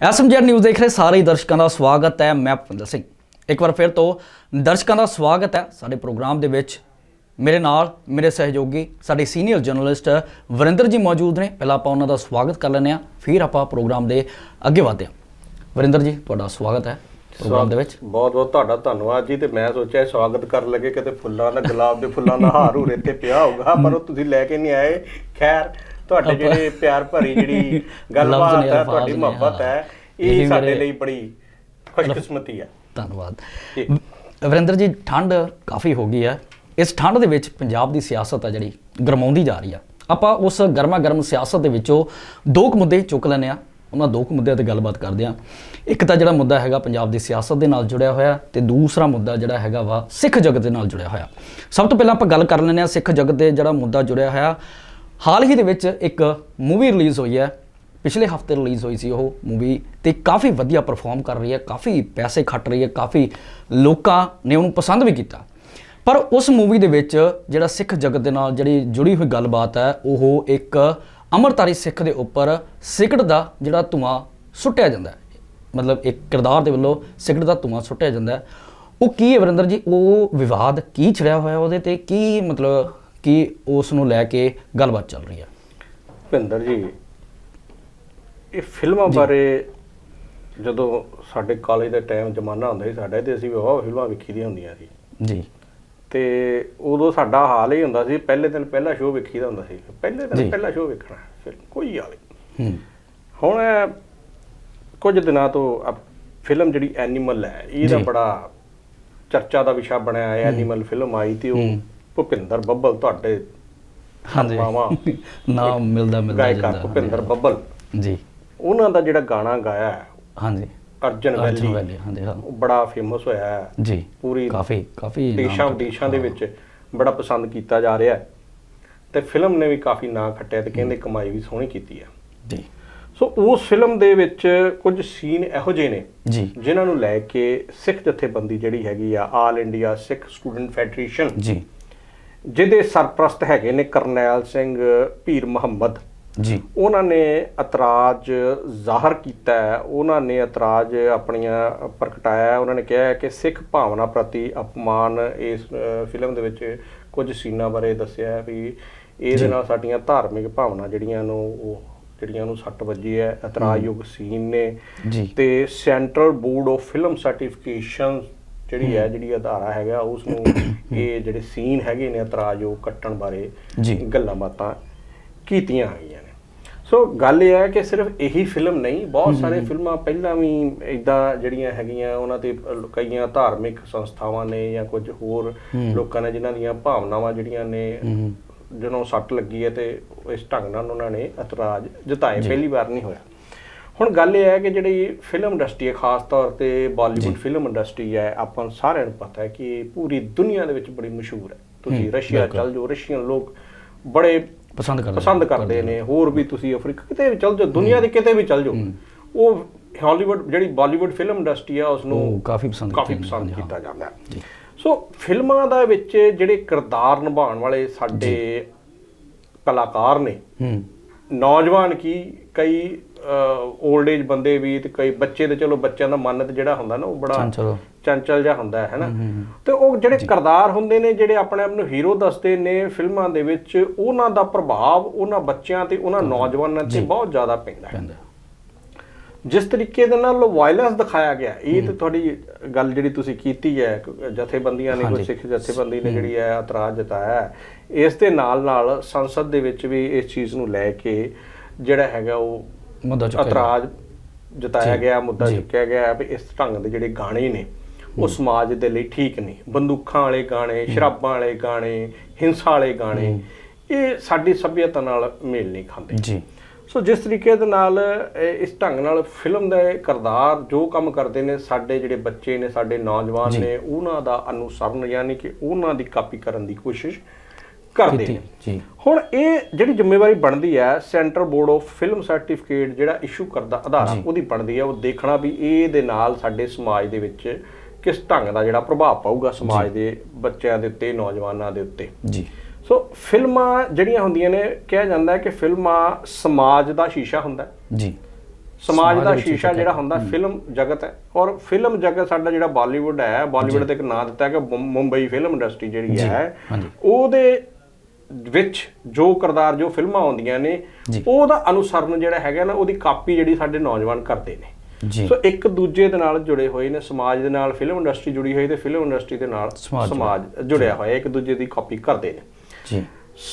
SMG news ਦੇਖ ਰਹੇ ਸਾਰੇ ਦਰਸ਼ਕਾਂ ਦਾ ਸਵਾਗਤ ਹੈ, ਮੈਂ ਭੁਪਿੰਦਰ ਸਿੰਘ। ਇੱਕ ਵਾਰ ਫਿਰ ਤੋਂ ਦਰਸ਼ਕਾਂ ਦਾ ਸਵਾਗਤ ਹੈ ਸਾਡੇ ਪ੍ਰੋਗਰਾਮ ਦੇ ਵਿੱਚ। ਮੇਰੇ ਨਾਲ ਮੇਰੇ ਸਹਿਯੋਗੀ, ਸਾਡੇ ਸੀਨੀਅਰ ਜਰਨਲਿਸਟ ਵਰਿੰਦਰ ਜੀ ਮੌਜੂਦ ਨੇ। ਪਹਿਲਾਂ ਆਪਾਂ ਉਹਨਾਂ ਦਾ ਸਵਾਗਤ ਕਰ ਲੈਂਦੇ ਹਾਂ, ਫਿਰ ਆਪਾਂ ਪ੍ਰੋਗਰਾਮ ਦੇ ਅੱਗੇ ਵਧਦੇ ਹਾਂ। ਵਰਿੰਦਰ ਜੀ, ਤੁਹਾਡਾ ਸਵਾਗਤ ਹੈ ਪ੍ਰੋਗਰਾਮ ਦੇ ਵਿੱਚ। ਬਹੁਤ ਬਹੁਤ ਤੁਹਾਡਾ ਧੰਨਵਾਦ ਜੀ, ਤੇ ਮੈਂ ਸੋਚਿਆ ਸਵਾਗਤ ਕਰਨ ਲੱਗੇ ਕਿਤੇ ਫੁੱਲਾਂ ਦਾ ਗੁਲਾਬ ਦੇ ਫੁੱਲਾਂ ਦਾ ਹਾਰ ਹੂਰ ਇੱਥੇ ਪਿਆ ਹੋਊਗਾ, ਪਰ ਉਹ ਤੁਸੀਂ ਲੈ ਕੇ ਨਹੀਂ ਆਏ। ਖੈਰ ਤੁਹਾਡੇ ਜਿਹੜੇ ਪਿਆਰ ਭਰੀ ਜਿਹੜੀ ਗੱਲਬਾਤ ਹੈ ਤੁਹਾਡੀ ਮੁਹੱਬਤ ਹਾਂ। ਇਹੀ ਸਾਡੇ ਲਈ ਬੜੀ ਖੁਸ਼ਕਿਸਮਤੀ ਹੈ। ਧੰਨਵਾਦ। ਵਰਿੰਦਰ ਜੀ ਠੰਡ ਕਾਫੀ ਹੋ ਗਈ ਹੈ ਇਸ ਠੰਡ ਦੇ ਵਿੱਚ ਪੰਜਾਬ ਦੀ ਸਿਆਸਤ ਹੈ ਜਿਹੜੀ ਗਰਮਾਉਂਦੀ ਜਾ ਰਹੀ ਆ। ਆਪਾਂ ਉਸ ਗਰਮਾ ਗਰਮ ਸਿਆਸਤ ਦੇ ਵਿੱਚੋਂ ਦੋ ਕੁ ਮੁੱਦੇ ਚੁੱਕ ਲੈਂਦੇ ਆ। ਉਹਨਾਂ ਦੋ ਕੁ ਮੁੱਦਿਆਂ ਤੇ ਗੱਲਬਾਤ ਕਰਦੇ ਆ। ਇੱਕ ਤਾਂ ਜਿਹੜਾ ਮੁੱਦਾ ਹੈਗਾ ਪੰਜਾਬ ਦੀ ਸਿਆਸਤ ਦੇ ਨਾਲ ਜੁੜਿਆ ਹੋਇਆ ਤੇ ਦੂਸਰਾ ਮੁੱਦਾ ਜਿਹੜਾ ਹੈਗਾ ਵਾ ਸਿੱਖ ਜਗਤ ਦੇ ਨਾਲ ਜੁੜਿਆ ਹੋਇਆ। ਸਭ ਤੋਂ ਪਹਿਲਾਂ ਆਪਾਂ ਗੱਲ ਕਰ ਲੈਂਦੇ ਆ ਸਿੱਖ ਜਗਤ ਦੇ ਜਿਹੜਾ ਮੁੱਦਾ ਜੁੜਿਆ ਹੋਇਆ। ਹਾਲ ਹੀ ਦੇ ਵਿੱਚ ਇੱਕ ਮੂਵੀ ਰਿਲੀਜ਼ ਹੋਈ ਹੈ। ਪਿਛਲੇ ਹਫ਼ਤੇ ਰਿਲੀਜ਼ ਹੋਈ ਸੀ ਉਹ ਮੂਵੀ ਤੇ ਕਾਫੀ ਵਧੀਆ ਪਰਫਾਰਮ ਕਰ ਰਹੀ ਹੈ, ਕਾਫੀ ਪੈਸੇ ਖੱਟ ਰਹੀ ਹੈ, ਕਾਫੀ ਲੋਕਾਂ ਨੇ ਉਹਨੂੰ ਪਸੰਦ ਵੀ ਕੀਤਾ। ਪਰ ਉਸ ਮੂਵੀ ਦੇ ਵਿੱਚ ਜਿਹੜਾ ਸਿੱਖ ਜਗਤ ਦੇ ਨਾਲ ਜਿਹੜੀ ਜੁੜੀ ਹੋਈ ਗੱਲਬਾਤ ਹੈ, ਉਹ ਇੱਕ ਅਮਰਤਾਰੀ ਸਿੱਖ ਦੇ ਉੱਪਰ ਸਿਗਰਟ ਦਾ ਜਿਹੜਾ ਧੂਆਂ ਸੁੱਟਿਆ ਜਾਂਦਾ ਹੈ। ਮਤਲਬ ਇੱਕ ਕਿਰਦਾਰ ਦੇ ਵੱਲੋਂ ਸਿਗਰਟ ਦਾ ਧੂਆਂ ਸੁੱਟਿਆ ਜਾਂਦਾ ਹੈ। ਉਹ ਕੀ ਹੈ ਵਰਿੰਦਰ ਜੀ? ਉਹ ਵਿਵਾਦ ਕੀ ਛੜਿਆ ਹੋਇਆ ਉਹਦੇ ਤੇ? ਕੀ ਮਤਲਬ ਕੀ ਉਸ ਨੂੰ ਲੈ ਕੇ ਗੱਲਬਾਤ ਚੱਲ ਰਹੀ ਹੈ? ਭਿੰਦਰ ਜੀ ਇਹ ਫਿਲਮਾਂ ਬਾਰੇ ਜਦੋਂ ਸਾਡੇ ਕਾਲਜ ਦਾ ਟਾਈਮ ਜ਼ਮਾਨਾ ਹੁੰਦਾ ਸੀ ਸਾਡਾ ਤੇ ਅਸੀਂ ਬਹੁਤ ਫਿਲਮਾਂ ਵੇਖੀ ਦੀਆਂ ਹੁੰਦੀਆਂ ਸੀ। ਜੀ। ਤੇ ਉਦੋਂ ਸਾਡਾ ਹਾਲ ਹੀ ਹੁੰਦਾ ਸੀ ਪਹਿਲੇ ਦਿਨ ਪਹਿਲਾ ਸ਼ੋਅ ਵੇਖੀਦਾ ਹੁੰਦਾ ਸੀ। ਪਹਿਲੇ। ਦਿਨ ਪਹਿਲਾ ਸ਼ੋਅ ਵੇਖਣਾ ਫਿਰ ਕੋਈ ਹਾਲ ਨਹੀਂ ਹੂੰ। ਹੁਣ ਕੁਝ ਦਿਨਾਂ ਤੋਂ ਆ ਫਿਲਮ ਜਿਹੜੀ ਐਨੀਮਲ ਹੈ ਇਹਦਾ। ਬੜਾ ਚਰਚਾ ਦਾ ਵਿਸ਼ਾ ਬਣਿਆ ਹੈ। ਐਨੀਮਲ ਫਿਲਮ ਆਈ ਤੇ ਉਹ। ਭੁਪਿੰਦਰ ਬੱਬਲ ਤੁਹਾਡੇ ਹਾਂਜੀ। ਮਾਵਾ ਨਾਮ ਮਿਲਦਾ ਮਿਲਦਾ ਗਾਇਕਾ ਜਾਂਦਾ ਭੁਪਿੰਦਰ ਬੱਬਲ। ਜੀ। ਉਹਨਾਂ ਦਾ ਜਿਹੜਾ ਗਾਣਾ ਗਾਇਆ ਹੈ, ਹਾਂਜੀ। ਅਰਜਨ ਵੈਲੀ ਹਾਂਜੀ ਹਾਂ। ਉਹ ਬੜਾ ਫੇਮਸ ਹੋਇਆ ਹੈ। ਜੀ ਪੂਰੀ ਕਾਫੀ ਕਾਫੀ ਦੇਸ਼ਾਂ। ਵਿਦੇਸ਼ਾਂ ਦੇ ਵਿੱਚ ਬੜਾ ਪਸੰਦ ਕੀਤਾ ਜਾ ਰਿਹਾ ਹੈ। ਤੇ ਫਿਲਮ ਨੇ ਵੀ ਕਾਫੀ ਨਾਂ ਖੱਟਿਆ ਤੇ ਕਹਿੰਦੇ ਕਮਾਈ ਵੀ ਸੋਹਣੀ ਕੀਤੀ ਹੈ। ਜੀ। ਸੋ ਉਸ ਫਿਲਮ ਦੇ ਵਿੱਚ ਕੁਝ ਸੀਨ ਇਹੋ ਜਿਹੇ ਨੇ ਜੀ। ਜਿਨ੍ਹਾਂ ਨੂੰ ਲੈ ਕੇ ਸਿੱਖ ਜਥੇਬੰਦੀ ਜਿਹੜੀ ਹੈਗੀ ਆ all India Sikh student federation ਜੀ। ਜਿਹਦੇ ਸਰਪ੍ਰਸਤ ਹੈਗੇ ਨੇ ਕਰਨੈਲ ਸਿੰਘ ਪੀਰ ਮੁਹੰਮਦ। ਜੀ। ਉਹਨਾਂ ਨੇ ਇਤਰਾਜ਼ ਜ਼ਾਹਰ ਕੀਤਾ ਹੈ। ਉਹਨਾਂ ਨੇ ਇਤਰਾਜ਼ ਆਪਣੀਆਂ ਪ੍ਰਗਟਾਇਆ ਹੈ। ਉਹਨਾਂ ਨੇ ਕਿਹਾ ਹੈ ਕਿ ਸਿੱਖ ਭਾਵਨਾ ਪ੍ਰਤੀ ਅਪਮਾਨ ਇਸ ਫਿਲਮ ਦੇ ਵਿੱਚ ਕੁਝ ਸੀਨਾਂ ਬਾਰੇ ਦੱਸਿਆ ਹੈ ਵੀ ਇਹਦੇ ਨਾਲ ਸਾਡੀਆਂ ਧਾਰਮਿਕ ਭਾਵਨਾ ਜਿਹੜੀਆਂ ਨੂੰ ਉਹ ਜਿਹੜੀਆਂ ਨੂੰ ਸੱਟ ਵੱਜੀ ਹੈ। ਇਤਰਾਜ਼ਯੋਗ ਸੀਨ ਨੇ। ਜੀ। ਤੇ central board of film certification ਜਿਹੜੀ ਹੈ ਜਿਹੜੀ ਅਧਾਰਾ ਹੈਗਾ ਉਸ ਨੂੰ ਇਹ ਜਿਹੜੇ ਸੀਨ ਹੈਗੇ ਨੇ ਇਤਰਾਜ਼ਯੋਗ ਕੱਟਣ ਬਾਰੇ ਗੱਲਾਂ ਬਾਤਾਂ ਕੀਤੀਆਂ ਗਈਆਂ ਨੇ। ਸੋ ਗੱਲ ਇਹ ਹੈ ਕਿ ਸਿਰਫ ਇਹੀ ਫਿਲਮ ਨਹੀਂ ਬਹੁਤ ਸਾਰੇ ਫਿਲਮਾਂ ਪਹਿਲਾਂ ਵੀ ਇਦਾਂ ਜਿਹੜੀਆਂ ਹੈਗੀਆਂ ਉਹਨਾਂ ਤੇ ਕਈਆਂ ਧਾਰਮਿਕ ਸੰਸਥਾਵਾਂ ਨੇ ਜਾਂ ਕੁਝ ਹੋਰ ਲੋਕਾਂ ਨੇ ਜਿਨ੍ਹਾਂ ਦੀਆਂ ਭਾਵਨਾਵਾਂ ਜਿਹੜੀਆਂ ਨੇ ਜਦੋਂ ਸੱਟ ਲੱਗੀ ਹੈ ਤੇ ਇਸ ਢੰਗ ਨਾਲ ਉਹਨਾਂ ਨੇ ਇਤਰਾਜ਼ ਜਤਾਏ। ਪਹਿਲੀ ਵਾਰ ਨਹੀਂ ਹੋਇਆ। ਹੁਣ ਗੱਲ ਇਹ ਹੈ ਕਿ ਜਿਹੜੀ ਫਿਲਮ ਇੰਡਸਟਰੀ ਹੈ ਖਾਸ ਤੌਰ ਤੇ ਬਾਲੀਵੁੱਡ ਫਿਲਮ ਇੰਡਸਟਰੀ ਹੈ ਆਪਾਂ ਸਾਰਿਆਂ ਨੂੰ ਪਤਾ ਹੈ ਕਿ ਪੂਰੀ ਦੁਨੀਆ ਦੇ ਵਿੱਚ ਬੜੀ ਮਸ਼ਹੂਰ ਹੈ। ਤੁਸੀਂ ਰਸ਼ੀਆ ਚੱਲ ਜਾਓ ਰਸ਼ੀਅਨ ਲੋਕ ਬੜੇ ਪਸੰਦ ਕਰਦੇ ਪਸੰਦ ਕਰਦੇ ਨੇ। ਹੋਰ ਵੀ ਤੁਸੀਂ ਅਫਰੀਕਾ ਕਿਤੇ ਵੀ ਚੱਲ ਜਾਓ ਦੁਨੀਆ ਦੇ ਕਿਤੇ ਵੀ ਚੱਲ ਜਾਓ ਉਹ ਹਾਲੀਵੁੱਡ ਜਿਹੜੀ ਬਾਲੀਵੁੱਡ ਫਿਲਮ ਇੰਡਸਟਰੀ ਆ ਉਸ ਨੂੰ ਕਾਫੀ ਪਸੰਦ ਕਾਫੀ ਪਸੰਦ ਕੀਤਾ ਜਾਂਦਾ ਹੈ। ਸੋ ਫਿਲਮਾਂ ਦਾ ਵਿੱਚ ਜਿਹੜੇ ਕਿਰਦਾਰ ਨਿਭਾਉਣ ਵਾਲੇ ਸਾਡੇ ਕਲਾਕਾਰ ਨੇ ਹੂੰ। ਨੌਜਵਾਨ ਕੀ ਕਈ 올ਡ ਏਜ ਬੰਦੇ ਵੀ ਤੇ ਕਈ ਬੱਚੇ ਤੇ ਚਲੋ ਬੱਚਿਆਂ ਦਾ ਮਨ ਤੇ ਜਿਹੜਾ ਹੁੰਦਾ ਨਾ ਉਹ ਬੜਾ ਚੰਚਲ। ਜਿਹਾ ਹੁੰਦਾ ਹੈ ਹੈਨਾ? ਤੇ ਉਹ ਜਿਹੜੇ ਕਿਰਦਾਰ ਹੁੰਦੇ ਨੇ ਜਿਹੜੇ ਆਪਣੇ ਆਪ ਨੂੰ ਹੀਰੋ ਦੱਸਦੇ ਨੇ ਫਿਲਮਾਂ ਦੇ ਵਿੱਚ ਉਹਨਾਂ ਦਾ ਪ੍ਰਭਾਵ ਉਹਨਾਂ ਬੱਚਿਆਂ ਤੇ ਉਹਨਾਂ ਨੌਜਵਾਨਾਂ ਤੇ ਬਹੁਤ ਜ਼ਿਆਦਾ ਪੈਂਦਾ ਹੈ। ਜਿਸ ਤਰੀਕੇ ਦੇ ਨਾਲ ਵਾਇਲੈਂਸ ਦਿਖਾਇਆ ਗਿਆ ਇਹ ਤੇ ਤੁਹਾਡੀ ਗੱਲ ਜਿਹੜੀ ਤੁਸੀਂ ਕੀਤੀ ਹੈ ਜਥੇਬੰਦੀਆਂ ਨੇ ਕੋਈ ਸਿੱਖ ਜਥੇਬੰਦੀ ਨੇ ਜਿਹੜੀ ਹੈ ਇਤਰਾਜ਼ ਜਤਾਇਆ ਇਸ ਦੇ ਨਾਲ ਨਾਲ ਸੰਸਦ ਦੇ ਵਿੱਚ ਵੀ ਇਸ ਚੀਜ਼ ਨੂੰ ਲੈ ਕੇ ਜਿਹੜਾ ਹੈਗਾ ਉਹ ਮੁੱਦਾ ਚੁੱਕਿਆ ਇਤਰਾਜ਼ ਜਤਾਇਆ ਗਿਆ ਮੁੱਦਾ ਚੁੱਕਿਆ ਗਿਆ ਵੀ ਇਸ ਢੰਗ ਦੇ ਜਿਹੜੇ ਗਾਣੇ ਨੇ ਉਹ ਸਮਾਜ ਦੇ ਲਈ ਠੀਕ ਨਹੀਂ ਬੰਦੂਕਾਂ ਵਾਲੇ ਗਾਣੇ ਸ਼ਰਾਬਾਂ ਵਾਲੇ ਗਾਣੇ ਹਿੰਸਾ ਵਾਲੇ ਗਾਣੇ ਇਹ ਸਾਡੀ ਸਭਿਅਤਾ ਨਾਲ ਮੇਲ ਨਹੀਂ ਖਾਂਦੇ। ਜੀ। ਸੋ ਜਿਸ ਤਰੀਕੇ ਦੇ ਨਾਲ ਇਸ ਢੰਗ ਨਾਲ ਫਿਲਮ ਦੇ ਕਿਰਦਾਰ ਜੋ ਕੰਮ ਕਰਦੇ ਨੇ ਸਾਡੇ ਜਿਹੜੇ ਬੱਚੇ ਨੇ ਸਾਡੇ ਨੌਜਵਾਨ ਨੇ ਉਹਨਾਂ ਦਾ ਅਨੁਸਰਨ ਯਾਨੀ ਕਿ ਉਹਨਾਂ ਦੀ ਕਾਪੀ ਕਰਨ ਦੀ ਕੋਸ਼ਿਸ਼ ਕਰਦੇ ਨੇ। ਜੀ। ਹੁਣ ਇਹ ਜਿਹੜੀ ਜ਼ਿੰਮੇਵਾਰੀ ਬਣਦੀ ਹੈ centre board of film certificate ਜਿਹੜਾ ਇਸ਼ੂ ਕਰਦਾ ਅਧਾਰਾ ਉਹਦੀ ਬਣਦੀ ਹੈ ਉਹ ਦੇਖਣਾ ਵੀ ਇਹ ਦੇ ਨਾਲ ਸਾਡੇ ਸਮਾਜ ਦੇ ਵਿੱਚ ਕਿਸ ਢੰਗ ਦਾ ਜਿਹੜਾ ਪ੍ਰਭਾਵ ਪਾਊਗਾ ਸਮਾਜ ਦੇ ਬੱਚਿਆਂ ਦੇ ਉੱਤੇ ਨੌਜਵਾਨਾਂ ਦੇ ਉੱਤੇ। ਜੀ। ਸੋ ਫਿਲਮਾਂ ਜਿਹੜੀਆਂ ਹੁੰਦੀਆਂ ਨੇ ਕਿਹਾ ਜਾਂਦਾ ਹੈ ਕਿ ਫਿਲਮਾਂ ਸਮਾਜ ਦਾ ਸ਼ੀਸ਼ਾ ਹੁੰਦਾ ਜੀ। ਸਮਾਜ ਦਾ ਸ਼ੀਸ਼ਾ ਜਿਹੜਾ ਹੁੰਦਾ ਫਿਲਮ ਜਗਤ ਹੈ। ਔਰ ਫਿਲਮ ਜਗਤ ਸਾਡਾ ਜਿਹੜਾ ਬਾਲੀਵੁੱਡ ਹੈ ਬਾਲੀਵੁੱਡ ਤੇ ਇੱਕ ਨਾਂ ਦਿੱਤਾ ਕਿ ਮੁੰਬਈ ਫਿਲਮ ਇੰਡਸਟਰੀ ਜਿਹੜੀ ਹੈ। ਉਹਦੇ ਵਿੱਚ ਜੋ ਕਿਰਦਾਰ ਜੋ ਫਿਲਮਾਂ ਆਉਂਦੀਆਂ ਨੇ। ਉਹਦਾ ਅਨੁਸਰਨ ਜਿਹੜਾ ਹੈਗਾ ਨਾ ਉਹਦੀ ਕਾਪੀ ਜਿਹੜੀ ਸਾਡੇ ਨੌਜਵਾਨ ਕਰਦੇ ਨੇ। ਜੀ। ਸੋ ਇੱਕ ਦੂਜੇ ਦੇ ਨਾਲ ਜੁੜੇ ਹੋਏ ਨੇ ਸਮਾਜ ਦੇ ਨਾਲ ਫਿਲਮ ਇੰਡਸਟਰੀ ਜੁੜੀ ਹੋਈ ਤੇ ਫਿਲਮ ਇੰਡਸਟਰੀ ਦੇ ਨਾਲ ਸਮਾਜ ਜੁੜਿਆ ਹੋਇਆ ਇੱਕ ਦੂਜੇ ਦੀ ਕਾਪੀ ਕਰਦੇ ਨੇ। ਜੀ।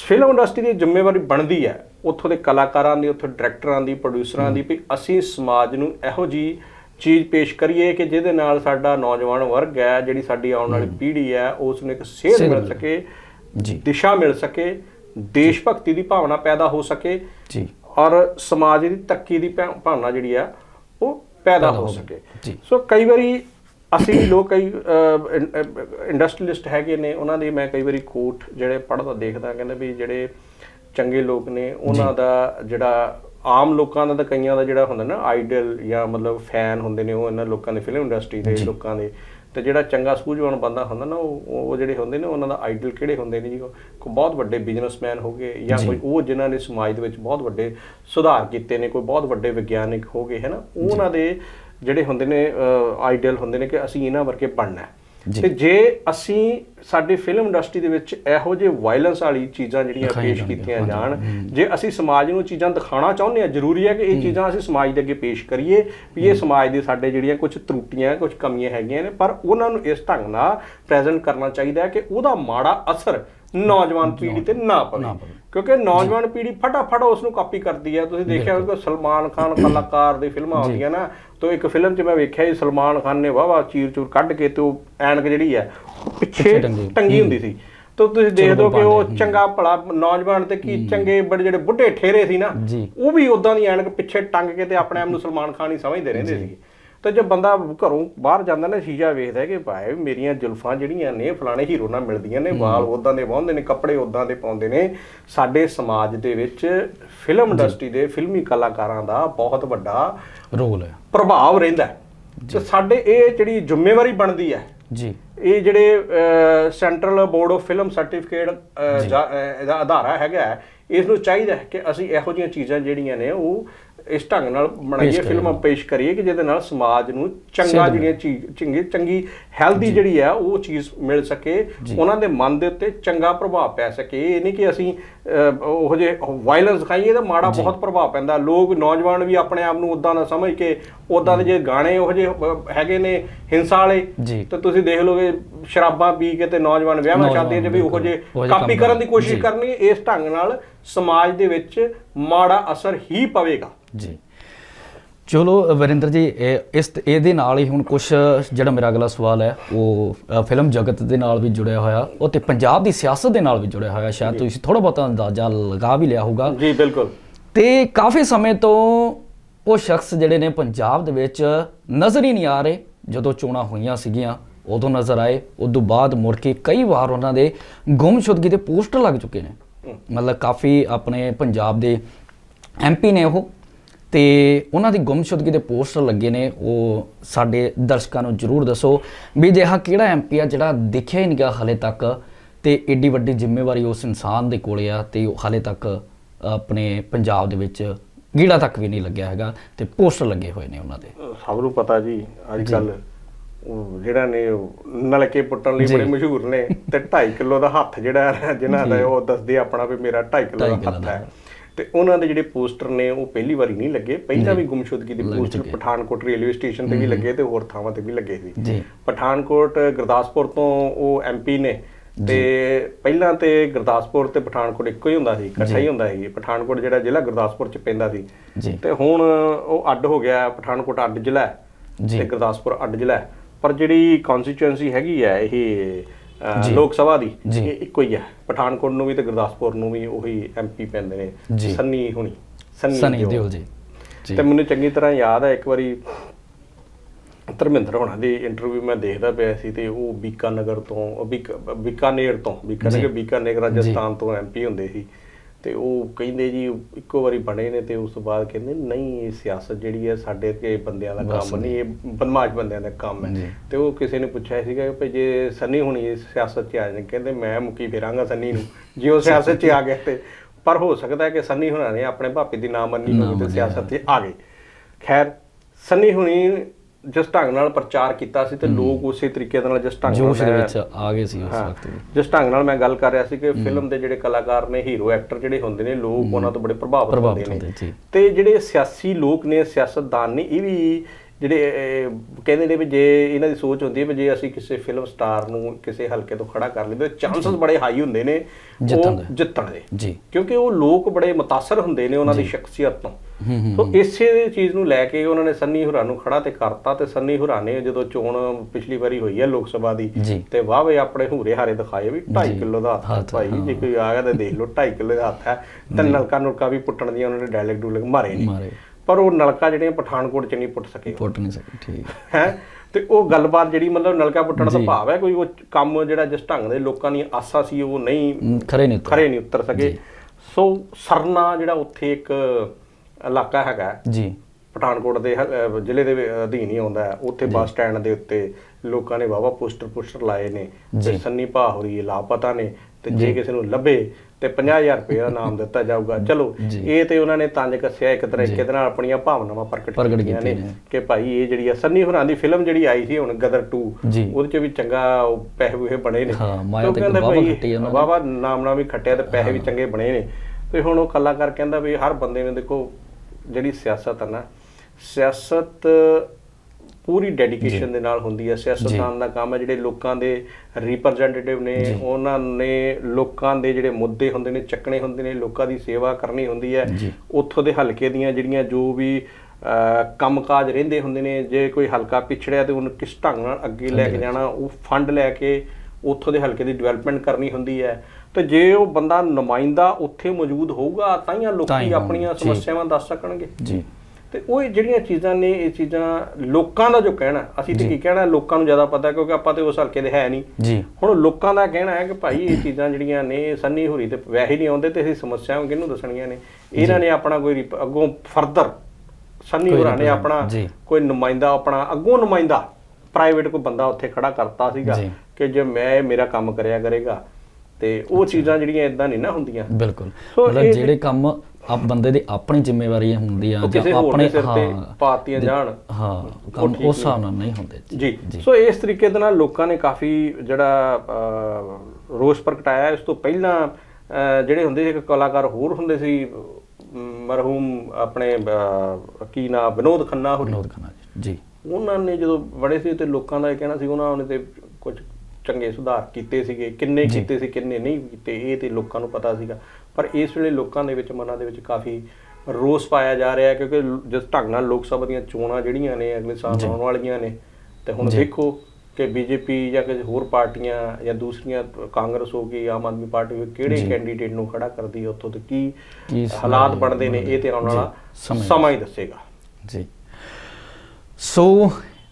ਫਿਲਮ ਇੰਡਸਟਰੀ ਦੀ ਜ਼ਿੰਮੇਵਾਰੀ ਬਣਦੀ ਹੈ। ਉੱਥੋਂ ਦੇ ਕਲਾਕਾਰਾਂ ਦੀ ਉੱਥੋਂ ਡਾਇਰੈਕਟਰਾਂ ਦੀ ਪ੍ਰੋਡਿਊਸਰਾਂ ਦੀ ਵੀ ਅਸੀਂ ਸਮਾਜ ਨੂੰ ਇਹੋ ਜੀ ਚੀਜ਼ ਪੇਸ਼ ਕਰੀਏ ਕਿ ਜਿਹਦੇ ਨਾਲ ਸਾਡਾ ਨੌਜਵਾਨ ਵਰਗ ਹੈ ਜਿਹੜੀ ਸਾਡੀ ਆਉਣ ਵਾਲੀ ਪੀੜ੍ਹੀ ਹੈ ਉਸ ਨੂੰ ਇੱਕ ਸੇਧ ਮਿਲ। ਸਕੇ ਜੀ। ਦਿਸ਼ਾ ਮਿਲ ਸਕੇ ਦੇਸ਼ ਭਗਤੀ ਦੀ ਭਾਵਨਾ ਪੈਦਾ ਹੋ ਸਕੇ ਜੀ। ਔਰ ਸਮਾਜ ਦੀ ਤਰੱਕੀ ਦੀ ਭਾਵਨਾ ਜਿਹੜੀ ਆ ਉਹ ਪੈਦਾ ਹੋ ਸਕੇ। ਸੋ ਕਈ ਵਾਰੀ ਅਸੀਂ ਵੀ ਲੋਕ ਕਈ ਇੰਡਸਟਰੀਲਿਸਟ ਹੈਗੇ ਨੇ ਉਹਨਾਂ ਦੀ ਮੈਂ ਕਈ ਵਾਰੀ ਕੋਟ ਜਿਹੜੇ ਪੜ੍ਹਦਾ ਦੇਖਦਾ ਕਹਿੰਦੇ ਵੀ ਜਿਹੜੇ ਚੰਗੇ ਲੋਕ ਨੇ ਉਹਨਾਂ ਦਾ ਜਿਹੜਾ ਆਮ ਲੋਕਾਂ ਦਾ ਤਾਂ ਕਈਆਂ ਦਾ ਜਿਹੜਾ ਹੁੰਦਾ ਨਾ ਆਈਡਲ ਜਾਂ ਮਤਲਬ ਫੈਨ ਹੁੰਦੇ ਨੇ ਉਹ ਇਹਨਾਂ ਲੋਕਾਂ ਦੇ ਫਿਲਮ ਇੰਡਸਟਰੀ ਦੇ ਲੋਕਾਂ ਦੇ। ਤੇ ਜਿਹੜਾ ਚੰਗਾ ਸੂਝਵਾਨ ਬੰਦਾ ਹੁੰਦਾ ਨਾ ਉਹ ਉਹ ਜਿਹੜੇ ਹੁੰਦੇ ਨੇ ਉਹਨਾਂ ਦਾ ਆਈਡਲ ਕਿਹੜੇ ਹੁੰਦੇ ਨੇ ਜੀ? ਕੋਈ ਬਹੁਤ ਵੱਡੇ ਬਿਜ਼ਨਸਮੈਨ ਹੋਗੇ ਜਾਂ ਕੋਈ ਉਹ ਜਿਨ੍ਹਾਂ ਨੇ ਸਮਾਜ ਦੇ ਵਿੱਚ ਬਹੁਤ ਵੱਡੇ ਸੁਧਾਰ ਕੀਤੇ ਨੇ ਕੋਈ ਬਹੁਤ ਵੱਡੇ ਵਿਗਿਆਨਿਕ ਹੋਗੇ ਹੈ ਨਾ ਉਹਨਾਂ ਦੇ ਜਿਹੜੇ ਹੁੰਦੇ ਨੇ ਆਈਡਲ ਹੁੰਦੇ ਨੇ ਕਿ ਅਸੀਂ ਇਹਨਾਂ ਵਰਗੇ ਬਣਨਾ। ਤੇ ਜੇ ਅਸੀਂ ਸਾਡੀ ਫਿਲਮ ਇੰਡਸਟਰੀ ਦੇ ਵਿੱਚ ਇਹੋ ਜਿਹੇ ਵਾਇਲੈਂਸ ਵਾਲੀ ਚੀਜ਼ਾਂ ਜਿਹੜੀਆਂ ਪੇਸ਼ ਕੀਤੀਆਂ ਜਾਣ ਜੇ ਅਸੀਂ ਸਮਾਜ ਨੂੰ ਚੀਜ਼ਾਂ ਦਿਖਾਉਣਾ ਚਾਹੁੰਦੇ ਆ ਜ਼ਰੂਰੀ ਹੈ ਕਿ ਇਹ ਚੀਜ਼ਾਂ ਅਸੀਂ ਸਮਾਜ ਦੇ ਅੱਗੇ ਪੇਸ਼ ਕਰੀਏ ਵੀ ਇਹ ਸਮਾਜ ਦੇ ਸਾਡੇ ਜਿਹੜੀਆਂ ਕੁਝ ਤਰੁੱਟੀਆਂ ਕੁਝ ਕਮੀਆਂ ਹੈਗੀਆਂ ਨੇ ਪਰ ਉਹਨਾਂ ਨੂੰ ਇਸ ਢੰਗ ਨਾਲ ਪ੍ਰੈਜ਼ੈਂਟ ਕਰਨਾ ਚਾਹੀਦਾ ਹੈ ਕਿ ਉਹਦਾ ਮਾੜਾ ਅਸਰ ਨੌਜਵਾਨ ਪੀੜ੍ਹੀ ਤੇ ਨਾ ਪਵੇ। ਕਿਉਂਕਿ ਨੌਜਵਾਨ ਪੀੜ੍ਹੀ ਫਟਾਫਟ ਉਸ ਨੂੰ ਕਾਪੀ ਕਰਦੀ ਹੈ ਤੁਸੀਂ ਦੇਖਿਆ ਹੋਵੇਗਾ ਸਲਮਾਨ ਖਾਨ ਕਲਾਕਾਰ ਦੀ ਫਿਲਮਾਂ ਆਉਂਦੀਆਂ ਨਾ ਤੋਂ ਇੱਕ ਫਿਲਮ 'ਚ ਮੈਂ ਵੇਖਿਆ ਜੀ ਸਲਮਾਨ ਖਾਨ ਨੇ ਵਾਹ ਚੀਰ ਚੂਰ ਕੱਢ ਕੇ ਤੇ ਉਹ ਐਨਕ ਜਿਹੜੀ ਹੈ ਪਿੱਛੇ ਟੰਗੀ। ਹੁੰਦੀ ਸੀ। ਤਾਂ ਤੁਸੀਂ ਦੇਖ ਦੋ ਕਿ ਉਹ ਚੰਗਾ ਭਲਾ ਨੌਜਵਾਨ ਤੇ ਕੀ ਚੰਗੇ ਬੜੇ ਜਿਹੜੇ ਬੁੱਢੇ ਠੇਰੇ ਸੀ ਨਾ। ਉਹ ਵੀ ਉਦਾਂ ਦੀ ਐਨਕ ਪਿੱਛੇ ਟੰਗ ਕੇ ਤੇ ਆਪਣੇ ਆਪ ਨੂੰ ਸਲਮਾਨ ਖਾਨ ਹੀ ਸਮਝਦੇ ਰਹਿੰਦੇ ਸੀ ਤੇ ਜੇ ਬੰਦਾ ਘਰੋਂ ਬਾਹਰ ਜਾਂਦਾ ਨਾ ਸ਼ੀਸ਼ਾ ਵੇਖਦਾ ਕਿ ਭਾਈ ਮੇਰੀਆਂ ਜ਼ੁਲਫਾਂ ਜਿਹੜੀਆਂ ਨੇ ਫਲਾਣੇ ਹੀਰੋ ਨਾਲ ਮਿਲਦੀਆਂ ਨੇ ਵਾਲ ਉਦਾਂ ਦੇ ਵਾਹੁੰਦੇ ਨੇ ਕੱਪੜੇ ਉਦਾਂ ਦੇ ਪਾਉਂਦੇ ਨੇ। ਸਾਡੇ ਸਮਾਜ ਦੇ ਵਿੱਚ ਫਿਲਮ ਇੰਡਸਟਰੀ ਦੇ ਫਿਲਮੀ ਕਲਾਕਾਰਾਂ ਦਾ ਬਹੁਤ ਵੱਡਾ ਰੋਲ ਹੈ। ਪ੍ਰਭਾਵ ਰਹਿੰਦਾ ਹੈ। ਤੇ ਸਾਡੇ ਇਹ ਜਿਹੜੀ ਜ਼ਿੰਮੇਵਾਰੀ ਬਣਦੀ ਹੈ ਜੀ। ਇਹ ਜਿਹੜੇ central board of film certificate ਇਹਦਾ ਅਧਾਰਾ ਹੈਗਾ ਇਸ ਨੂੰ ਚਾਹੀਦਾ ਹੈ ਕਿ ਅਸੀਂ ਇਹੋ ਜਿਹੀਆਂ ਚੀਜ਼ਾਂ ਜਿਹੜੀਆਂ ਨੇ ਉਹ ਇਸ ਢੰਗ ਨਾਲ ਬਣਾਈਏ। ਫਿਲਮਾਂ ਪੇਸ਼ ਕਰੀਏ ਕਿ ਜਿਹਦੇ ਨਾਲ ਸਮਾਜ ਨੂੰ ਚੰਗਾ ਜਿਹੜੀਆਂ ਚੀਜ਼ ਚੰਗੀ ਚੰਗੀ ਹੈਲਦੀ ਜਿਹੜੀ ਹੈ ਉਹ ਚੀਜ਼ ਮਿਲ ਸਕੇ ਉਹਨਾਂ ਦੇ ਮਨ ਦੇ ਉੱਤੇ ਚੰਗਾ ਪ੍ਰਭਾਵ ਪੈ ਸਕੇ। ਇਹ ਨਹੀਂ ਕਿ ਅਸੀਂ ਉਹੋ ਜਿਹੇ ਵਾਇਲੈਂਸ ਦਿਖਾਈਏ ਇਹਦਾ ਮਾੜਾ ਬਹੁਤ ਪ੍ਰਭਾਵ ਪੈਂਦਾ। ਲੋਕ ਨੌਜਵਾਨ ਵੀ ਆਪਣੇ ਆਪ ਨੂੰ ਉਦਾਂ ਦਾ ਸਮਝ ਕੇ ਉਦਾਂ ਦੇ ਜੇ ਗਾਣੇ ਉਹੋ ਅਹ, ਹੈਗੇ ਨੇ ਹਿੰਸਾ ਵਾਲੇ ਜੀ। ਤੇ ਤੁਸੀਂ ਦੇਖ ਲੋਗੇ ਸ਼ਰਾਬਾਂ ਪੀ ਕੇ ਤੇ ਨੌਜਵਾਨ ਵਿਆਹਾਂ ਸ਼ਾਦੀਆਂ 'ਚ ਵੀ ਉਹੋ ਜਿਹੇ ਕਾਪੀ ਕਰਨ ਦੀ ਕੋਸ਼ਿਸ਼ ਜੀ। ਕਰਨੀ ਇਸ ਢੰਗ ਨਾਲ ਸਮਾਜ ਦੇ ਵਿੱਚ ਮਾੜਾ ਅਸਰ ਹੀ ਪਵੇਗਾ। ਜੀ। ਚਲੋ ਵਰਿੰਦਰ ਜੀ ਇਹ- ਇਸ ਇਹਦੇ ਨਾਲ ਹੀ ਹੁਣ ਕੁਝ ਜਿਹੜਾ ਮੇਰਾ ਅਗਲਾ ਸਵਾਲ ਹੈ ਉਹ ਅ, ਫਿਲਮ ਜਗਤ ਦੇ ਨਾਲ ਵੀ ਜੁੜਿਆ ਹੋਇਆ ਉਹ ਤੇ ਪੰਜਾਬ ਦੀ ਸਿਆਸਤ ਦੇ ਨਾਲ ਵੀ ਜੁੜਿਆ ਹੋਇਆ ਸ਼ਾਇਦ ਤੁਸੀਂ ਥੋੜਾ ਬਹੁਤਾ ਅੰਦਾਜ਼ਾ ਲਗਾ ਵੀ ਲਿਆ ਹੋਊਗਾ। ਜੀ ਬਿਲਕੁਲ। ਤੇ ਕਾਫੀ ਸਮੇਂ ਤੋਂ ਉਹ ਸ਼ਖਸ ਜਿਹੜੇ ਨੇ ਪੰਜਾਬ ਦੇ ਵਿੱਚ ਨਜ਼ਰ ਹੀ ਨਹੀਂ ਆ ਰਹੇ ਜਦੋਂ ਚੋਣਾਂ ਹੋਈਆਂ ਸੀਗੀਆਂ ਉਦੋਂ ਨਜ਼ਰ ਆਏ ਉਦੋਂ ਬਾਅਦ ਮੁੜ ਕੇ ਕਈ ਵਾਰ ਉਹਨਾਂ ਦੇ ਗੁੰਮਸ਼ੁਦਗੀ ਦੇ ਪੋਸਟਰ ਲੱਗ ਚੁੱਕੇ ਨੇ। ਮਤਲਬ ਕਾਫੀ ਆਪਣੇ ਪੰਜਾਬ ਦੇ ਐਮਪੀ ਨੇ ਉਹ ਤੇ ਉਹਨਾਂ ਦੀ ਗੁੰਮਸ਼ੁਦਗੀ ਦੇ ਪੋਸਟਰ ਲੱਗੇ ਨੇ ਉਹ ਸਾਡੇ ਦਰਸ਼ਕਾਂ ਨੂੰ ਜਰੂਰ ਦੱਸੋ ਵੀ ਜਿਹਾ ਕਿਹੜਾ ਐਮਪੀ ਆ ਜਿਹੜਾ ਦੇਖਿਆ ਹੀ ਨਹੀਂ ਗਿਆ ਹਲੇ ਤੱਕ ਤੇ ਏਡੀ ਵੱਡੀ ਜ਼ਿੰਮੇਵਾਰੀ ਉਸ ਇਨਸਾਨ ਦੇ ਕੋਲੇ ਆ ਤੇ ਉਹ ਹਲੇ ਤੱਕ ਆਪਣੇ ਪੰਜਾਬ ਦੇ ਵਿੱਚ ਗੀੜਾ ਤੱਕ ਵੀ ਨਹੀਂ ਲੱਗਿਆ ਹੈਗਾ ਤੇ ਪੋਸਟਰ ਲੱਗੇ ਹੋਏ ਨੇ ਉਹਨਾਂ ਦੇ। ਸਭ ਨੂੰ ਪਤਾ ਜੀ ਅੱਜ ਕੱਲ ਜਿਹੜਾ ਨੇ ਨਲਕੇ ਪੁੱਟਣ ਲਈ। ਬੜੇ ਮਸ਼ਹੂਰ ਨੇ ਤੇ 2.5 ਕਿਲੋ ਦਾ ਹੱਥ ਜਿਹੜਾ ਜਿਨ੍ਹਾਂ ਦਾ ਉਹ ਦੱਸਦੇ ਆਪਣਾ ਵੀ ਮੇਰਾ 2.5 ਕਿਲੋ ਦਾ ਹੱਥ ਹੈ। ਤੇ ਉਹਨਾਂ ਦੇ ਜਿਹੜੇ ਪੋਸਟਰ ਨੇ ਉਹ ਪਹਿਲੀ ਵਾਰੀ ਨਹੀਂ ਲੱਗੇ। ਪਹਿਲਾਂ ਵੀ ਗੁੰਮਸ਼ੁਦਗੀ ਦੇ ਪੋਸਟਰ ਪਠਾਨਕੋਟ ਰੇਲਵੇ ਸਟੇਸ਼ਨ ਤੇ ਵੀ ਲੱਗੇ ਤੇ ਹੋਰ ਥਾਵਾਂ ਤੇ ਵੀ ਲੱਗੇ ਸੀ। ਪਠਾਨਕੋਟ ਗੁਰਦਾਸਪੁਰ ਤੋਂ ਉਹ ਐਮਪੀ ਨੇ ਤੇ ਪਹਿਲਾਂ ਤੇ ਗੁਰਦਾਸਪੁਰ ਤੇ ਪਠਾਨਕੋਟ ਇੱਕੋ ਹੀ ਹੁੰਦਾ ਸੀ ਇਕੱਠਾ ਹੀ ਹੁੰਦਾ ਸੀ। ਪਠਾਨਕੋਟ ਜਿਹੜਾ ਜ਼ਿਲ੍ਹਾ ਗੁਰਦਾਸਪੁਰ ਚ ਪੈਂਦਾ ਸੀ। ਤੇ ਹੁਣ ਉਹ ਅੱਡ ਹੋ ਗਿਆ ਪਠਾਨਕੋਟ ਅੱਡ ਜ਼ਿਲ੍ਹਾ। ਤੇ ਗੁਰਦਾਸਪੁਰ ਅੱਡ ਜ਼ਿਲ੍ਹਾ ਪਰ ਜਿਹੜੀ ਕਨਸਟੀਚੁਐਂਸੀ ਹੈਗੀ ਹੈ ਇਹ ਲੋਕ ਸਭਾ ਦੀ। ਇਹ ਇੱਕੋ ਹੀ ਹੈ ਪਠਾਨਕੋਟ ਨੂੰ ਵੀ ਤੇ ਗੁਰਦਾਸਪੁਰ ਨੂੰ ਵੀ ਉਹੀ ਐਮਪੀ ਪੈਂਦੇ ਨੇ। ਸੰਨੀ ਹੁਣੀ। ਸਨੀ ਦਿਓਲ। ਜੀ। ਤੇ ਮੈਨੂੰ ਚੰਗੀ ਤਰ੍ਹਾਂ ਯਾਦ ਹੈ ਇੱਕ ਵਾਰੀ ਧਰਮਿੰਦਰ ਹੋਣਾ ਦੀ ਇੰਟਰਵਿਊ ਮੈਂ ਦੇਖਦਾ ਪਿਆ ਸੀ ਤੇ ਉਹ ਬੀਕਾਨਗਰ ਤੋਂ ਬੀਕਾਨੇਰ ਤੋਂ ਬੀਕਾਨੇਰ ਬੀਕਾਨੇਰ ਰਾਜਸਥਾਨ ਤੋਂ ਐਮਪੀ ਹੁੰਦੇ ਸੀ। ਤੇ ਉਹ ਕਹਿੰਦੇ ਜੀ ਇੱਕੋ ਵਾਰੀ ਬਣੇ ਨੇ ਤੇ ਉਸ ਤੋਂ ਬਾਅਦ ਕਹਿੰਦੇ ਨਹੀਂ ਇਹ ਸਿਆਸਤ ਜਿਹੜੀ ਹੈ ਸਾਡੇ ਕੇ ਬੰਦਿਆਂ ਦਾ ਕੰਮ ਨਹੀਂ ਇਹ ਬਦਮਾਸ਼ ਬੰਦਿਆਂ ਦਾ ਕੰਮ। ਹੈ। ਤੇ ਉਹ ਕਿਸੇ ਨੇ ਪੁੱਛਿਆ ਸੀਗਾ ਕਿ ਭਈ ਜੇ ਸੰਨੀ ਹੁਣੀ ਇਸ ਸਿਆਸਤ 'ਚ ਆ ਜਾਣ ਕਹਿੰਦੇ ਮੈਂ ਮੁਕੀ ਫੇਰਾਂਗਾ ਸੰਨੀ ਨੂੰ ਜੇ ਉਹ ਸਿਆਸਤ 'ਚ ਆ ਗਿਆ ਤੇ ਪਰ ਹੋ ਸਕਦਾ ਹੈ ਕਿ ਸੰਨੀ ਹੁਣਾਂ ਨੇ ਆਪਣੇ ਭਾਪੇ ਦੀ ਨਾ ਮੰਨੀ ਹੋਵੇ ਤੇ ਸਿਆਸਤ 'ਚ ਆ ਗਏ। ਖੈਰ ਸੰਨੀ ਹੁਣੀ ਜਿਸ ਢੰਗ ਨਾਲ ਪ੍ਰਚਾਰ ਕੀਤਾ ਸੀ ਤੇ ਲੋਕ ਉਸੇ ਤਰੀਕੇ ਨਾਲ ਜਿਸ ਢੰਗ ਨਾਲ ਜੋਸ਼ ਦੇ ਵਿੱਚ ਆ ਗਏ ਸੀ ਉਸ ਵਕਤ ਜਿਸ ਢੰਗ ਨਾਲ ਮੈਂ ਗੱਲ ਕਰ ਰਿਹਾ ਸੀ ਕਿ ਫਿਲਮ ਦੇ ਜਿਹੜੇ ਕਲਾਕਾਰ ਨੇ ਹੀਰੋ ਐਕਟਰ ਜਿਹੜੇ ਹੁੰਦੇ ਨੇ ਲੋਕ ਉਹਨਾਂ ਤੋਂ ਬੜੇ ਪ੍ਰਭਾਵਿਤ ਹੁੰਦੇ ਨੇ। ਤੇ ਜਿਹੜੇ ਸਿਆਸੀ ਲੋਕ ਨੇ ਸਿਆਸਤਦਾਨ ਨੇ ਇਹ ਵੀ ਜਿਹੜੇ ਕਹਿੰਦੇ ਨੇ ਵੀ ਜੇ ਇਹਨਾਂ ਦੀ ਸੋਚ ਹੁੰਦੀ ਹੈ ਵੀ ਜੇ ਅਸੀਂ ਕਿਸੇ ਫਿਲਮ ਸਟਾਰ ਨੂੰ ਕਿਸੇ ਹਲਕੇ ਤੋਂ ਖੜਾ ਕਰ ਲਈਏ ਚਾਂਸਸ ਬੜੇ ਹਾਈ ਹੁੰਦੇ ਨੇ ਜਿੱਤਣ ਉਹ ਦੇ। ਜਿੱਤਣ ਦੇ। ਜੀ। ਕਿਉਂਕਿ ਉਹ ਲੋਕ ਬੜੇ ਮੁਤਾਸਰ ਹੁੰਦੇ ਨੇ ਉਹਨਾਂ ਦੀ ਸ਼ਖਸੀਅਤ ਤੋਂ। ਸੋ ਇਸੇ ਚੀਜ਼ ਨੂੰ ਲੈ ਕੇ ਉਹਨਾਂ ਨੇ ਸੰਨੀ ਹੁਰਾਂ ਨੂੰ ਖੜਾ ਤੇ ਕਰਤਾ ਤੇ ਸੰਨੀ ਹੁਰਾਂ ਨੇ ਜਦੋਂ ਚੋਣ ਪਿਛਲੀ ਵਾਰੀ ਹੋਈ ਹੈ ਲੋਕ ਸਭਾ ਦੀ ਤੇ ਵਾਹਵੇ ਆਪਣੇ ਹੂਰੇ ਹਾਰੇ ਦਿਖਾਏ ਵੀ 2.5 ਕਿਲੋ ਦਾ ਹੱਥ ਭਾਈ ਜੇ ਕੋਈ ਆ ਗਿਆ ਤਾਂ ਦੇਖ ਲਓ 2.5 ਕਿਲੋ ਦਾ ਹੱਥ ਹੈ। ਤੇ ਨਲਕਾ ਨੁਲਕਾ ਵੀ ਪੁੱਟਣ ਦੀਆਂ ਉਹਨਾਂ ਨੇ ਡਾਇਲੈਕਟ ਡੂਲਕ ਮਾਰੇ ਨੇ। ਪਰ ਉਹ ਨਲਕਾ ਜਿਹੜੀਆਂ ਪਠਾਨਕੋਟ ਚ ਨਹੀਂ ਪੁੱਟ ਸਕੇ ਪੁੱਟ ਨਹੀਂ ਸਕੇ ਠੀਕ ਹੈ। ਤੇ ਉਹ ਗੱਲਬਾਤ ਜਿਹੜੀ ਮਤਲਬ ਨਲਕਾ ਪੁੱਟਣ ਦਾ ਭਾਵ ਹੈ ਕੋਈ ਉਹ ਕੰਮ ਜਿਹੜਾ ਜਿਸ ਢੰਗ ਦੇ ਲੋਕਾਂ ਦੀਆਂ ਆਸਾਂ ਸੀ ਉਹ ਨਹੀਂ ਖਰੇ ਨਹੀਂ ਉਤਰੇ। ਖਰੇ ਨਹੀਂ ਉਤਰ ਸਕੇ। ਸੋ ਸਰਨਾ ਜਿਹੜਾ ਉੱਥੇ ਇੱਕ ਇਲਾਕਾ ਹੈਗਾ ਜੀ। ਪਠਾਨਕੋਟ ਦੇ ਜ਼ਿਲ੍ਹੇ ਦੇ ਅਧੀਨ ਹੀ ਆਉਂਦਾ ਹੈ। ਉੱਥੇ ਬੱਸ ਸਟੈਂਡ ਦੇ ਉੱਤੇ ਲੋਕਾਂ ਨੇ ਵਾਵਾ ਪੋਸਟਰ ਪੋਸਟਰ ਲਾਏ ਨੇ ਤੇ ਸੰਨੀ ਭਾਹੋਰੀ ਲਾਪਤਾ ਨੇ ਤੇ ਜੇ। ਕਿਸੇ ਨੂੰ ਲੱਭੇ ਤੇ 50000 ਰੁਪਏ ਦਾ ਨਾਮ ਦਿੱਤਾ ਜਾਊਗਾ। ਚਲੋ ਇਹ ਤੇ ਉਹਨਾਂ ਨੇ ਤੰਜ ਕੱਸਿਆ ਇੱਕ ਤਰੀਕੇ ਦੇ ਨਾਲ ਆਪਣੀਆਂ ਭਾਵਨਾਵਾਂ ਪ੍ਰਗਟ ਕੀਤੀਆਂ ਨੇ। ਕਿ ਭਾਈ ਇਹ ਜਿਹੜੀ ਆ ਸੰਨੀ ਹੋਰਾਂ ਦੀ ਫਿਲਮ ਜਿਹੜੀ ਆਈ ਸੀ ਹੁਣ ਗਦਰ 2 ਜੀ। ਉਹਦੇ ਚ ਵੀ ਚੰਗਾ ਪੈਸੇ ਪੂਸੇ ਬਣੇ ਨੇ। ਹਾਂ, ਮਾਇਆ ਤੇ ਭਾਈ, ਖੱਟੀ ਉਹਨਾਂ। ਵਾਹਵਾ ਨਾਮ ਨਾਲ ਵੀ ਖੱਟਿਆ ਤੇ ਪੈਸੇ ਵੀ ਚੰਗੇ ਬਣੇ ਨੇ। ਤੇ ਹੁਣ ਉਹ ਕਲਾਕਾਰ ਕਹਿੰਦਾ ਵੀ ਹਰ ਬੰਦੇ ਨੂੰ ਦੇਖੋ ਜਿਹੜੀ ਸਿਆਸਤ ਹੈ ਨਾ ਸਿਆਸਤ ਪੂਰੀ ਡੈਡੀਕੇਸ਼ਨ ਦੇ ਨਾਲ ਹੁੰਦੀ ਹੈ ਸਿਆਸਤਦਾਨ ਦਾ ਕੰਮ ਹੈ ਜਿਹੜੇ ਲੋਕਾਂ ਦੇ ਰਿਪਰੈਜ਼ੈਂਟੇਟਿਵ ਨੇ ਉਹਨਾਂ ਨੇ ਲੋਕਾਂ ਦੇ ਜਿਹੜੇ ਮੁੱਦੇ ਹੁੰਦੇ ਨੇ ਚੱਕਣੇ ਹੁੰਦੇ ਨੇ ਲੋਕਾਂ ਦੀ ਸੇਵਾ ਕਰਨੀ ਹੁੰਦੀ ਹੈ। ਉੱਥੋਂ ਦੇ ਹਲਕੇ ਦੀਆਂ ਜਿਹੜੀਆਂ ਜੋ ਵੀ ਅਹ, ਕੰਮਕਾਜ ਰਹਿੰਦੇ ਹੁੰਦੇ ਨੇ ਜੇ ਕੋਈ ਹਲਕਾ ਪਿਛੜਿਆ ਤੇ ਉਹਨੂੰ ਕਿਸ ਢੰਗ ਨਾਲ ਅੱਗੇ ਲੈ ਕੇ ਜਾਣਾ ਉਹ ਫੰਡ ਲੈ ਕੇ ਉੱਥੋਂ ਦੇ ਹਲਕੇ ਦੀ ਡਿਵੈਲਪਮੈਂਟ ਕਰਨੀ ਹੁੰਦੀ ਹੈ ਤੇ ਜੇ ਉਹ ਬੰਦਾ ਨੁਮਾਇੰਦਾ ਉੱਥੇ ਮੌਜੂਦ ਹੋਊਗਾ ਤਾਂ ਹੀ ਲੋਕੀ ਆਪਣੀਆਂ। ਸਮੱਸਿਆਵਾਂ ਦੱਸ ਸਕਣਗੇ। ਜੀ। ਤੇ ਉਹ ਜਿਹੜੀਆਂ ਚੀਜ਼ਾਂ ਨੇ ਇਹ ਚੀਜ਼ਾਂ ਲੋਕਾਂ ਦਾ ਜੋ ਕਹਿਣਾ ਅਸੀਂ ਤੇ ਕੀ ਕਹਿਣਾ ਲੋਕਾਂ ਨੂੰ ਜ਼ਿਆਦਾ ਪਤਾ ਕਿਉਂਕਿ ਆਪਾਂ ਤੇ ਉਸ ਹਲਕੇ ਦੇ ਹੈ ਨਹੀਂ। ਜੀ। ਹੁਣ ਲੋਕਾਂ ਦਾ ਕਹਿਣਾ ਹੈ ਕਿ ਭਾਈ ਇਹ ਚੀਜ਼ਾਂ ਜਿਹੜੀਆਂ ਨੇ ਸੰਨੀ ਹੋਰੀ ਤੇ ਵੈਸੇ ਨਹੀਂ ਆਉਂਦੇ ਤੇ ਅਸੀਂ ਸਮੱਸਿਆਵਾਂ ਕਿਹਨੂੰ ਦੱਸਣੀਆਂ ਨੇ? ਇਹਨਾਂ ਨੇ ਆਪਣਾ ਕੋਈ ਅੱਗੋਂ ਫਰਦਰ ਸੰਨੀ ਹੋਰਾਂ ਨੇ ਆਪਣਾ। ਕੋਈ ਨੁਮਾਇੰਦਾ ਆਪਣਾ ਅੱਗੋਂ ਨੁਮਾਇੰਦਾ ਪ੍ਰਾਈਵੇਟ ਕੋਈ ਬੰਦਾ ਉੱਥੇ ਖੜਾ ਕਰਤਾ ਸੀਗਾ। ਕਿ ਜੇ ਮੈਂ ਮੇਰਾ ਕੰਮ ਕਰਿਆ ਕਰੇਗਾ ਤੇ ਉਹ ਚੀਜ਼ਾਂ ਜਿਹੜੀਆਂ ਇਦਾਂ ਨਹੀਂ ਨਾ ਹੁੰਦੀਆਂ। ਬਿਲਕੁਲ। ਮਤਲਬ ਜਿਹੜੇ ਕੰਮ ਆਪ ਬੰਦੇ ਦੀ ਆਪਣੀ ਜ਼ਿੰਮੇਵਾਰੀ ਹੁੰਦੀ ਆ ਹੋਰ ਆਪਣੇ ਹਾਂ ਪਾਤੀਆਂ ਜਾਣ ਹਾਂ ਕੰਮ ਉਸ ਹਿਸਾਬ ਨਾਲ ਨਹੀਂ ਹੁੰਦੇ। ਜੀ। ਸੋ ਇਸ ਤਰੀਕੇ ਦੇ ਨਾਲ ਲੋਕਾਂ ਨੇ ਕਾਫੀ ਜਿਹੜਾ ਰੋਸ ਪ੍ਰਗਟਾਇਆ। ਇਸ ਤੋਂ ਪਹਿਲਾਂ ਜਿਹੜੇ ਹੁੰਦੇ ਸੀ ਇੱਕ ਕਲਾਕਾਰ ਹੋਰ ਹੁੰਦੇ ਸੀ ਮਰਹੂਮ ਆਪਣੇ ਕੀ ਨਾ ਵਿਨੋਦ ਖੰਨਾ ਹੋਰੀ। ਵਿਨੋਦ ਖੰਨਾ ਜੀ ਜੀ। ਉਹਨਾਂ ਨੇ ਜਦੋਂ ਬੜੇ ਸੀ ਤੇ ਲੋਕਾਂ ਦਾ ਇਹ ਕਹਿਣਾ ਸੀ ਉਹਨਾਂ ਨੇ ਤੇ ਕੁਝ ਚੰਗੇ ਸੁਧਾਰ ਕੀਤੇ ਸੀਗੇ। ਕਿੰਨੇ ਕੀਤੇ ਸੀ ਕਿੰਨੇ ਨਹੀਂ ਕੀਤੇ ਇਹ ਤੇ ਲੋਕਾਂ ਨੂੰ ਪਤਾ ਸੀਗਾ। ਪਰ ਇਸ ਵੇਲੇ ਲੋਕਾਂ ਦੇ ਵਿੱਚ ਮਨਾਂ ਦੇ ਵਿੱਚ ਕਾਫੀ ਰੋਸ ਪਾਇਆ ਜਾ ਰਿਹਾ ਹੈ ਕਿਉਂਕਿ ਜਿਸ ਢੰਗ ਨਾਲ ਲੋਕ ਸਭਾ ਦੀਆਂ ਚੋਣਾਂ ਜਿਹੜੀਆਂ ਨੇ ਅਗਲੇ ਸਾਲ ਆਉਣ ਵਾਲੀਆਂ ਨੇ ਤੇ ਹੁਣ ਦੇਖੋ ਕਿ ਬੀਜੇਪੀ ਜਾਂ ਕਿਸੇ ਹੋਰ ਪਾਰਟੀਆਂ ਜਾਂ ਦੂਸਰੀਆਂ ਕਾਂਗਰਸ ਹੋ ਗਈ ਆਮ ਆਦਮੀ ਪਾਰਟੀ ਹੋ ਗਈ ਕਿਹੜੇ ਕੈਂਡੀਡੇਟ ਨੂੰ ਖੜਾ ਕਰਦੀ ਹੈ ਉੱਥੋਂ ਤੇ ਕੀ ਹਾਲਾਤ ਬਣਦੇ ਨੇ ਇਹ ਤੇ ਆਉਣ ਵਾਲਾ ਸਮੇਂ ਹੀ ਦੱਸੇਗਾ। ਜੀ। ਸੋ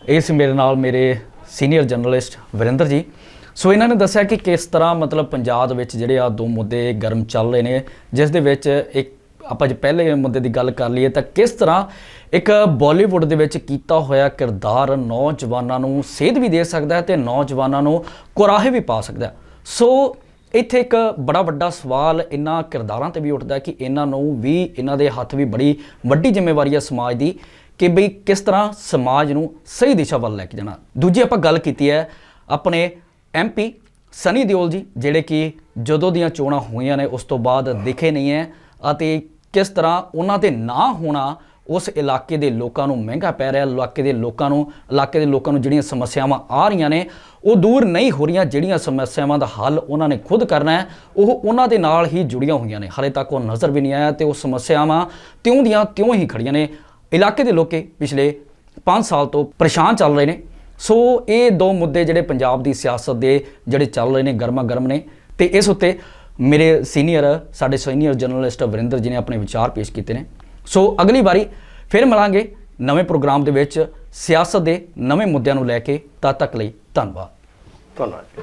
ਇਹ ਸੀ ਮੇਰੇ ਨਾਲ ਮੇਰੇ ਸੀਨੀਅਰ ਜਰਨਲਿਸਟ ਵਰਿੰਦਰ ਜੀ ਸੋ ਇਹਨਾਂ ਨੇ ਦੱਸਿਆ ਕਿ ਕਿਸ ਤਰ੍ਹਾਂ ਮਤਲਬ ਪੰਜਾਬ ਦੇ ਵਿੱਚ ਜਿਹੜੇ ਆ ਦੋ ਮੁੱਦੇ ਗਰਮ ਚੱਲ ਰਹੇ ਨੇ, ਜਿਸ ਦੇ ਵਿੱਚ ਇੱਕ ਆਪਾਂ ਜੇ ਪਹਿਲੇ ਮੁੱਦੇ ਦੀ ਗੱਲ ਕਰ ਲਈਏ ਤਾਂ ਕਿਸ ਤਰ੍ਹਾਂ ਇੱਕ ਬਾਲੀਵੁੱਡ ਦੇ ਵਿੱਚ ਕੀਤਾ ਹੋਇਆ ਕਿਰਦਾਰ ਨੌਜਵਾਨਾਂ ਨੂੰ ਸੇਧ ਵੀ ਦੇ ਸਕਦਾ ਹੈ ਤੇ ਨੌਜਵਾਨਾਂ ਨੂੰ ਕੁਰਾਹੇ ਵੀ ਪਾ ਸਕਦਾ ਹੈ। ਸੋ ਇੱਥੇ ਇੱਕ ਬੜਾ ਵੱਡਾ ਸਵਾਲ ਇਹਨਾਂ ਕਿਰਦਾਰਾਂ ਤੇ ਵੀ ਉੱਠਦਾ ਕਿ ਇਹਨਾਂ ਨੂੰ ਵੀ ਇਹਨਾਂ ਦੇ ਹੱਥ ਵੀ ਬੜੀ ਵੱਡੀ ਜ਼ਿੰਮੇਵਾਰੀ ਹੈ ਸਮਾਜ ਦੀ ਕਿ ਬਈ ਕਿਸ ਤਰ੍ਹਾਂ ਸਮਾਜ ਨੂੰ ਸਹੀ ਦਿਸ਼ਾ ਵੱਲ ਲੈ ਕੇ ਜਾਣਾ। ਦੂਜੀ ਆਪਾਂ ਗੱਲ ਕੀਤੀ ਹੈ ਆਪਣੇ ਐਮਪੀ ਸਨੀ ਦਿਓਲ ਜੀ, ਜਿਹੜੇ ਕਿ ਜਦੋਂ ਦੀਆਂ ਚੋਣਾਂ ਹੋਈਆਂ ਨੇ, ਉਸ ਤੋਂ ਬਾਅਦ ਦਿਖੇ ਨਹੀਂ ਹੈ ਅਤੇ ਕਿਸ ਤਰ੍ਹਾਂ ਉਹਨਾਂ ਦੇ ਨਾ ਹੋਣਾ ਉਸ ਇਲਾਕੇ ਦੇ ਲੋਕਾਂ ਨੂੰ ਮਹਿੰਗਾ ਪੈ ਰਿਹਾ, ਇਲਾਕੇ ਦੇ ਲੋਕਾਂ ਨੂੰ, ਇਲਾਕੇ ਦੇ ਲੋਕਾਂ ਨੂੰ ਜਿਹੜੀਆਂ ਸਮੱਸਿਆਵਾਂ ਆ ਰਹੀਆਂ ਨੇ, ਉਹ ਦੂਰ ਨਹੀਂ ਹੋ ਰਹੀਆਂ, ਜਿਹੜੀਆਂ ਸਮੱਸਿਆਵਾਂ ਦਾ ਹੱਲ ਉਹਨਾਂ ਨੇ ਖੁਦ ਕਰਨਾ ਹੈ, ਉਹ ਉਹਨਾਂ ਦੇ ਨਾਲ ਹੀ ਜੁੜੀਆਂ ਹੋਈਆਂ ਨੇ। ਹਾਲੇ ਤੱਕ ਉਹ ਨਜ਼ਰ ਵੀ ਨਹੀਂ ਆਇਆ ਤੇ ਉਹ ਸਮੱਸਿਆਵਾਂ ਤਿਉਂ ਦੀਆਂ ਤਿਉਂ ਹੀ ਖੜੀਆਂ ਨੇ। ਇਲਾਕੇ ਦੇ ਲੋਕੇ ਪਿਛਲੇ 5 ਸਾਲ ਤੋਂ ਪਰੇਸ਼ਾਨ ਚੱਲ ਰਹੇ ਨੇ ਸੋ ਇਹ ਦੋ ਮੁੱਦੇ ਜਿਹੜੇ ਪੰਜਾਬ ਦੀ ਸਿਆਸਤ ਦੇ ਜਿਹੜੇ ਚੱਲ ਰਹੇ ਨੇ ਗਰਮਾ ਗਰਮ ਨੇ ਤੇ ਇਸ ਉੱਤੇ ਮੇਰੇ ਸੀਨੀਅਰ, ਸਾਡੇ ਸੀਨੀਅਰ ਜਰਨਲਿਸਟ ਵਰਿੰਦਰ ਜੀ ਨੇ ਆਪਣੇ ਵਿਚਾਰ ਪੇਸ਼ ਕੀਤੇ ਨੇ। ਸੋ ਅਗਲੀ ਵਾਰੀ ਫਿਰ ਮਿਲਾਂਗੇ ਨਵੇਂ ਪ੍ਰੋਗਰਾਮ ਦੇ ਵਿੱਚ ਸਿਆਸਤ ਦੇ ਨਵੇਂ ਮੁੱਦਿਆਂ ਨੂੰ ਲੈ ਕੇ। ਤਦ ਤੱਕ ਲਈ ਧੰਨਵਾਦ। ਧੰਨਵਾਦ।